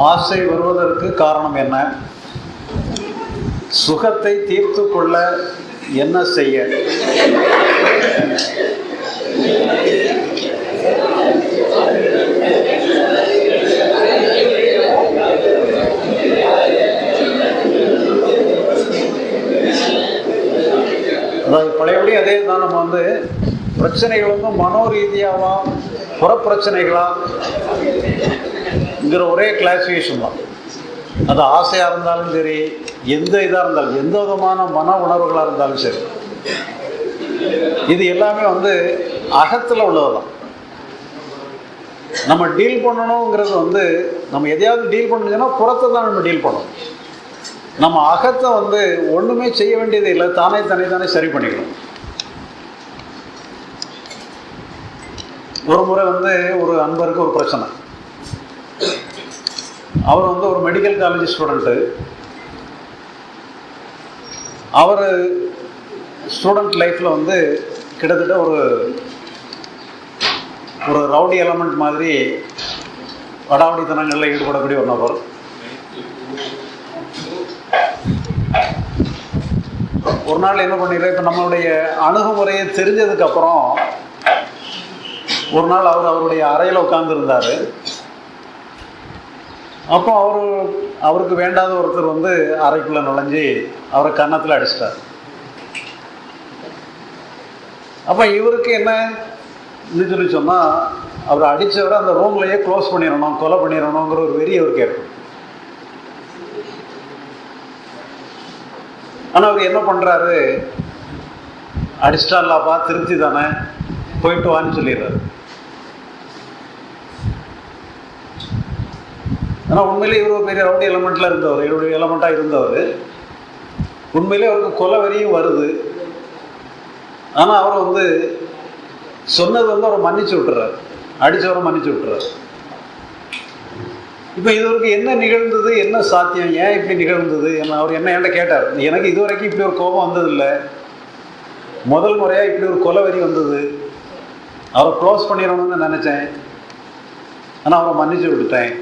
ஆசை வருவதற்கு காரணம் என்ன? சுகத்தை தீர்த்து கொள்ள என்ன செய்ய? அதாவது பழையபடி அதே தான் நம்ம வந்து பிரச்சனைகள் வந்து மனோ ரீதியாவா புறப்பிரச்சனைகளா ங்கிற ஒரே கிளாசிஃபிகேஷன் தான். அது ஆசையாக இருந்தாலும் சரி எந்த இதாக இருந்தாலும் எந்த விதமான மன உணர்வுகளாக இருந்தாலும் சரி. இது எல்லாமே வந்து அகத்தில் உள்ளது தான் நம்ம டீல் பண்ணணுங்கிறது வந்து நம்ம எதையாவது டீல் பண்ணணும்னா புறத்தை தான் நம்ம டீல் பண்ணணும். நம்ம அகத்தை வந்து ஒன்றுமே செய்ய வேண்டியது இல்லை தானே தானே தானே சரி பண்ணிக்கணும். ஒரு முறை வந்து ஒரு அன்பருக்கு ஒரு பிரச்சனை. அவர் வந்து ஒரு மெடிக்கல் காலேஜ் ஸ்டூடெண்ட்டு அவர் ஸ்டூடெண்ட் லைஃப்பில் வந்து கிட்டத்தட்ட ஒரு ஒரு ரவுடி எலமெண்ட் மாதிரி வடாவடித்தனங்களில் ஈடுபடக்கூடிய ஒரு நபர். ஒரு நாள் என்ன பண்ணிடுறேன் இப்போ நம்மளுடைய அணுகுமுறையை தெரிஞ்சதுக்கப்புறம் ஒரு நாள் அவர் அவருடைய அறையில் உட்காந்துருந்தார் அப்போ அவர் அவருக்கு வேண்டாத ஒருத்தர் வந்து அறைக்குள்ளே நுழைஞ்சி அவரை கன்னத்தில் அடிச்சிட்டார். அப்போ இவருக்கு என்ன? சொல்லி சொன்னால் அவர் அடித்தவரை அந்த ரூம்லையே க்ளோஸ் பண்ணிடணும் கொலை பண்ணிடணுங்கிற ஒரு வெறி அவருக்கு ஏற்படும். ஆனால் அவர் என்ன பண்ணுறாரு அடிச்சிட்டார்லாப்பா திருப்தி தானே போயிட்டு வான்னு சொல்லிடுறாரு. ஆனால் உண்மையிலே இவர் ஒரு பெரிய ரவுடி எலமெண்ட்டில் இருந்தவர். இவருடைய எலமெண்ட்டாக இருந்தவர். உண்மையிலே அவருக்கு கொலை வரியும் வருது. ஆனால் அவர் வந்து சொன்னது வந்து அவரை மன்னிச்சு விட்டுறாரு. அடித்தவரை மன்னிச்சு விட்டுறாரு. இப்போ இதுவரைக்கும் என்ன நிகழ்ந்தது? என்ன சாத்தியம்? ஏன் இப்படி நிகழ்ந்தது? என்ன அவர் என்ன என்கிட்ட கேட்டார்? எனக்கு இது வரைக்கும் இப்படி ஒரு கோபம் வந்ததில்லை. முதல் முறையாக இப்படி ஒரு கொலை வரி வந்தது. அவரை க்ளோஸ் பண்ணிடணும்னு நினச்சேன். ஆனால் அவரை மன்னிச்சு விட்டுட்டேன்.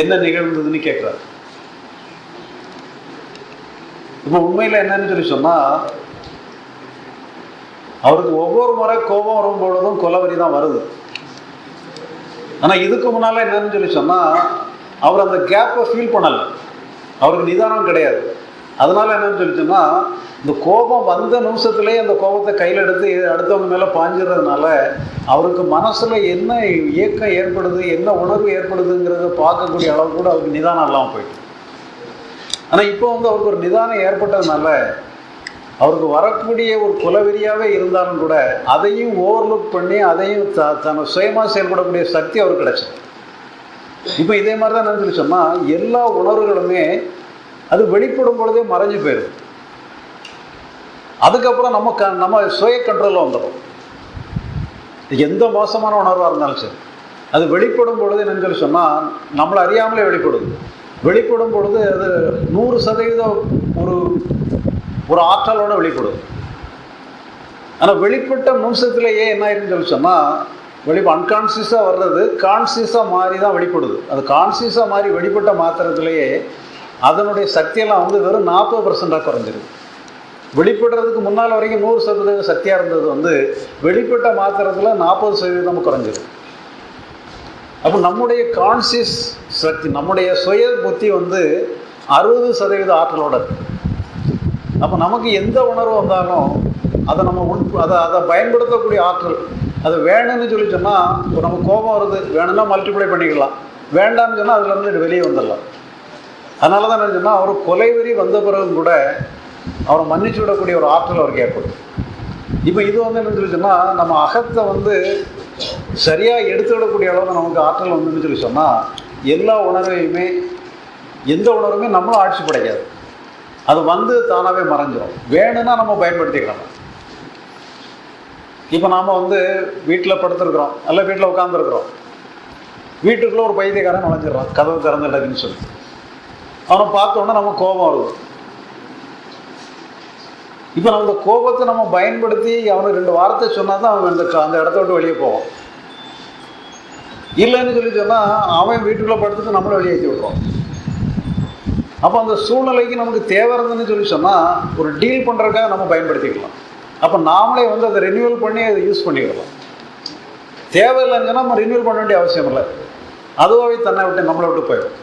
என்ன நிகழ்ந்ததுன்னு கேட்குறாரு இப்போ உண்மையில் என்னன்னு சொல்லி சொன்னால் அவருக்கு ஒவ்வொரு முறை கோபம் வரும் பொழுதும் கொலவரி தான் வருது. ஆனால் இதுக்கு முன்னால் என்னன்னு சொல்லி சொன்னால் அவர் அந்த கேப்பை ஃபீல் பண்ணலை. அவருக்கு நிதானம் கிடையாது. அதனால என்னன்னு சொல்லி சொன்னால் இந்த கோபம் வந்த நிமிஷத்துலேயே அந்த கோபத்தை கையில் எடுத்து அடுத்தவங்க மேலே பாஞ்சிடுறதுனால அவருக்கு மனசில் என்ன இயக்கம் ஏற்படுது என்ன உணர்வு ஏற்படுதுங்கிறத பார்க்கக்கூடிய அளவு கூட அவருக்கு நிதானம் இல்லாமல் போயிட்டு. ஆனால் இப்போ வந்து அவருக்கு ஒரு நிதானம் ஏற்பட்டதுனால அவருக்கு வரக்கூடிய ஒரு குலவெறியாகவே இருந்தாலும் கூட அதையும் ஓவர்லுக் பண்ணி அதையும் த தன்னை சுயமாக செயல்படக்கூடிய சக்தி அவருக்கு கிடைச்சது. இப்போ இதே மாதிரி தான் நினச்சிட்டு சொன்னால் எல்லா உணர்வுகளுமே அது வெளிப்படும் பொழுதே மறைஞ்சு போயிடும் அதுக்கப்புறம் நம்ம க நம்ம சுய கண்ட்ரோலில் வந்துடும் எந்த மோசமான உணர்வாக இருந்தாலும் சரி. அது வெளிப்படும் பொழுது என்னன்னு சொல்லி சொன்னால் நம்மளை அறியாமலே வெளிப்படுது. வெளிப்படும் பொழுது அது நூறு சதவீதம் ஒரு ஒரு ஆற்றலோடு வெளிப்படுது. ஆனால் வெளிப்பட்ட நிமிஷத்துலேயே என்ன ஆயிருன்னு சொல்லி சொன்னால் வெளிப்ப அன்கான்சியஸாக வர்றது கான்சியஸாக மாறி தான் வெளிப்படுது. அது கான்சியஸாக மாறி வெளிப்பட்ட மாத்திரத்துலேயே அதனுடைய சக்தியெல்லாம் வந்து வெறும் நாற்பது பர்சண்டாக குறைஞ்சிருது. வெளிப்படுறதுக்கு முன்னால் வரைக்கும் நூறு சதவீதம் சக்தியாக இருந்தது வந்து வெளிப்பட்ட மாத்திரத்தில் நாற்பது சதவீதம் குறைஞ்சிது. அப்போ நம்முடைய கான்சியஸ் சக்தி நம்முடைய சுய புத்தி வந்து அறுபது சதவீத ஆற்றலோட அப்போ நமக்கு எந்த உணர்வு வந்தாலும் அதை நம்ம உள் அதை அதை பயன்படுத்தக்கூடிய ஆற்றல் அது வேணும்னு சொல்லி சொன்னால் இப்போ நம்ம கோபம் வருது வேணும்னா மல்டிப்ளை பண்ணிக்கலாம். வேண்டாம்னு சொன்னால் அதுலேருந்து வெளியே வந்துடலாம். அதனால தான் என்ன சொன்னால் அவர் கொலைவெறி வந்த பிறகும் கூட அவரை மன்னிச்சு விடக்கூடிய ஒரு ஆற்றல் அவருக்கு ஏற்படும். இப்போ இது வந்து என்ன சொல்லி சொன்னால் நம்ம அகத்தை வந்து சரியாக எடுத்து விடக்கூடிய அளவுக்கு நமக்கு ஆற்றல் வந்துன்னு சொல்லி சொன்னால் எல்லா உணர்வையுமே எந்த உணர்வுமே நம்மளும் ஆட்சி படைக்காது அது வந்து தானாகவே மறைஞ்சிடும் வேணும்னா நம்ம பயன்படுத்திக்கலாம். இப்போ நாம் வந்து வீட்டில் படுத்துருக்குறோம் அல்ல வீட்டில் உட்காந்துருக்குறோம் வீட்டுக்குள்ளே ஒரு பைத்தியக்காரன் நுழைஞ்சிடறான். கதவு திறந்துட்டதுன்னு சொல்லி. அவனை பார்த்தோன்னே நம்ம கோபம் வருது. இப்போ நம்ம கோபத்தை நம்ம பயன்படுத்தி அவனுக்கு ரெண்டு வார்த்தை சொன்னால் தான் அவன் அந்த அந்த இடத்த விட்டு வெளியே போவான். இல்லைன்னு சொல்லி சொன்னால் அவன் வீட்டுக்குள்ளே படுத்துட்டு நம்மளை வெளியேற்றி விட்ருவான் அப்போ அந்த சூழ்நிலைக்கு நமக்கு தேவை இருந்ததுன்னு சொல்லி சொன்னால் ஒரு டீல் பண்ணுறதுக்காக நம்ம பயன்படுத்திக்கலாம். அப்போ நாமளே வந்து அதை ரினியூவல் பண்ணி அதை யூஸ் பண்ணிக்கலாம். தேவையில்லைன்னு சொன்னால் நம்ம ரினியூவல் பண்ண வேண்டிய அவசியம் இல்லை. அதுவாகவே தன்னை விட்டு நம்மளை விட்டு போயிடும்.